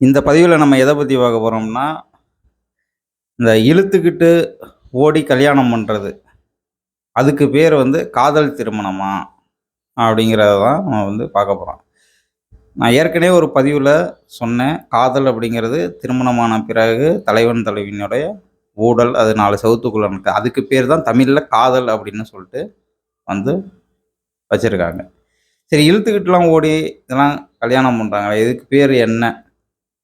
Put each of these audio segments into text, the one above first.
இந்த பதிவில் நம்ம எதை பற்றி பார்க்க போகிறோம்னா இந்த இழுத்துக்கிட்டு ஓடி கல்யாணம் பண்ணுறது அதுக்கு பேர் வந்து காதல் திருமணமா? அப்படிங்கிறத தான் நம்ம வந்து பார்க்க போகிறோம் நான் ஏற்கனவே ஒரு பதிவில் சொன்னேன் காதல் அப்படிங்கிறது திருமணமான பிறகு தலைவன் தலைவியினுடைய ஊடல் அது நாலு சவுத்துக்குள்ளே இருக்குது அதுக்கு பேர் தான் தமிழில் காதல் அப்படின்னு சொல்லிட்டு வந்து வச்சுருக்காங்க. சரி இழுத்துக்கிட்டுலாம் ஓடி இதெல்லாம் கல்யாணம் பண்ணுறாங்க இதுக்கு பேர் என்ன?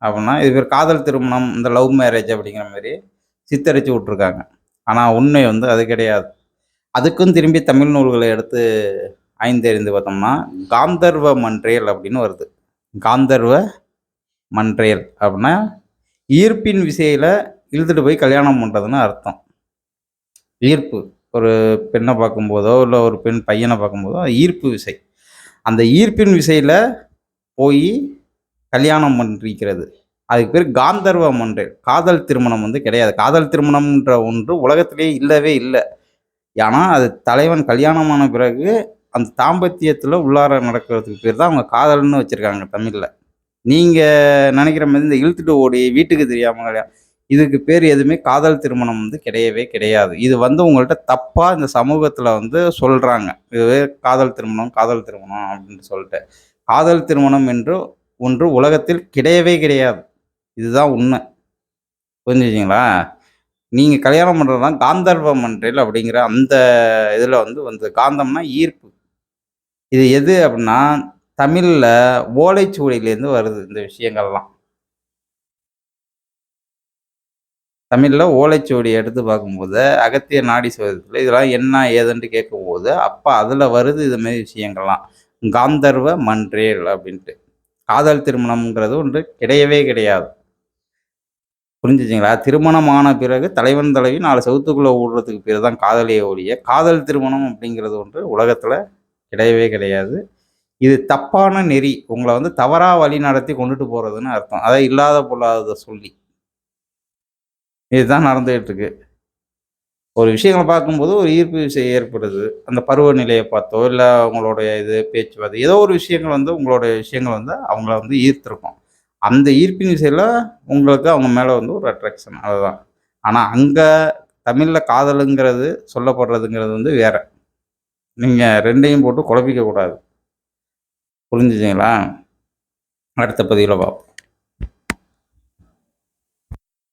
அப்படின்னா இது பேர் காதல் திருமணம் இந்த லவ் மேரேஜ் அப்படிங்கிற மாதிரி சித்தரித்து விட்ருக்காங்க ஆனால் உண்மை வந்து அது கிடையாது. அதுக்கும் திரும்பி தமிழ் நூல்களை எடுத்து ஆய்ந்தறிந்து பார்த்தோம்னா காந்தர்வ மன்றையல் அப்படின்னு வருது. காந்தர்வ மன்றையல் அப்படின்னா ஈர்ப்பின் விசையில் இழுத்துட்டு போய் கல்யாணம் பண்ணுறதுன்னு அர்த்தம். ஈர்ப்பு. ஒரு பெண்ணை பார்க்கும்போதோ இல்லை ஒரு பெண் பையனை பார்க்கும்போதோ ஈர்ப்பு விசை. அந்த ஈர்ப்பின் விசையில் போய் கல்யாணம் பண்ணிருக்கிறது அதுக்கு பேர் காந்தர்வ மன்றேல் காதல் திருமணம் வந்து கிடையாது. காதல் திருமணம்ன்ற ஒன்று உலகத்திலே இல்லவே இல்லை. ஏன்னா அது தலைவன் கல்யாணமான பிறகு அந்த தாம்பத்தியத்தில் உள்ளார நடக்கிறதுக்கு பேர் தான் அவங்க காதல்னு வச்சுருக்காங்க தமிழில். நீங்கள் நினைக்கிற மாதிரி இந்த இழுத்துட்டு ஓடி வீட்டுக்கு தெரியாமல் கல்யாணம் இதுக்கு பேர் எதுவுமே காதல் திருமணம் வந்து கிடையவே கிடையாது. இது வந்து உங்கள்கிட்ட தப்பாக இந்த சமூகத்தில் வந்து சொல்கிறாங்க இதுவே காதல் திருமணம் காதல் திருமணம் அப்படின்னு சொல்லிட்டு. காதல் திருமணம் என்று ஒன்று உலகத்தில் கிடையவே கிடையாது. இதுதான் உண்மை. புரிஞ்சுச்சிங்களா நீங்கள் கல்யாணம் பண்ணுறது தான் காந்தர்வ மன்றில் அப்படிங்கிற அந்த இதில் வந்து வந்து காந்தம்னா ஈர்ப்பு. இது எது அப்படின்னா தமிழில் ஓலைச்சுவடியிலேருந்து வருது இந்த விஷயங்கள்லாம். தமிழில் ஓலைச்சுவடி எடுத்து பார்க்கும்போது அகத்திய நாடி சோதத்தில் இதெல்லாம் என்ன ஏதுன்ட்டு கேட்கும்போது அப்போ அதில் வருது இதுமாரி விஷயங்கள்லாம். காந்தர்வ மன்றேல் அப்படின்ட்டு. காதல் திருமணம்ங்கிறது ஒன்று கிடையவே கிடையாது. புரிஞ்சுச்சிங்களா திருமணமான பிறகு தலைவன் தலைவி நாலு செவத்துக்குள்ளே ஓடுறதுக்கு பேர் தான் காதலிய ஒழிய காதல் திருமணம் அப்படிங்கிறது ஒன்று உலகத்தில் கிடையவே கிடையாது. இது தப்பான நெறி. உங்களை வந்து தவறாக வழி நடத்தி கொண்டுட்டு போகிறதுன்னு அர்த்தம். அதை இல்லாத பொல்லாததை சொல்லி. இதுதான் நடந்துகிட்டு இருக்கு. ஒரு விஷயங்களை பார்க்கும்போது ஒரு ஈர்ப்பு விஷயம் ஏற்படுது. அந்த பருவநிலையை பார்த்தோ இல்லை அவங்களுடைய இது பேச்சுவார்த்தை ஏதோ ஒரு விஷயங்கள் வந்து உங்களுடைய விஷயங்கள் வந்து அவங்கள வந்து ஈர்த்திருக்கும். அந்த ஈர்ப்பின் விசையில் உங்களுக்கு அவங்க மேலே வந்து ஒரு அட்ராக்ஷன் அதுதான். ஆனால் அங்கே தமிழில் காதலுங்கிறது சொல்லப்படுறதுங்கிறது வந்து வேற. நீங்கள் ரெண்டையும் போட்டு குழப்பிக்கக்கூடாது புரிஞ்சுச்சிங்களா அடுத்த பதிவில் பார்ப்போம்.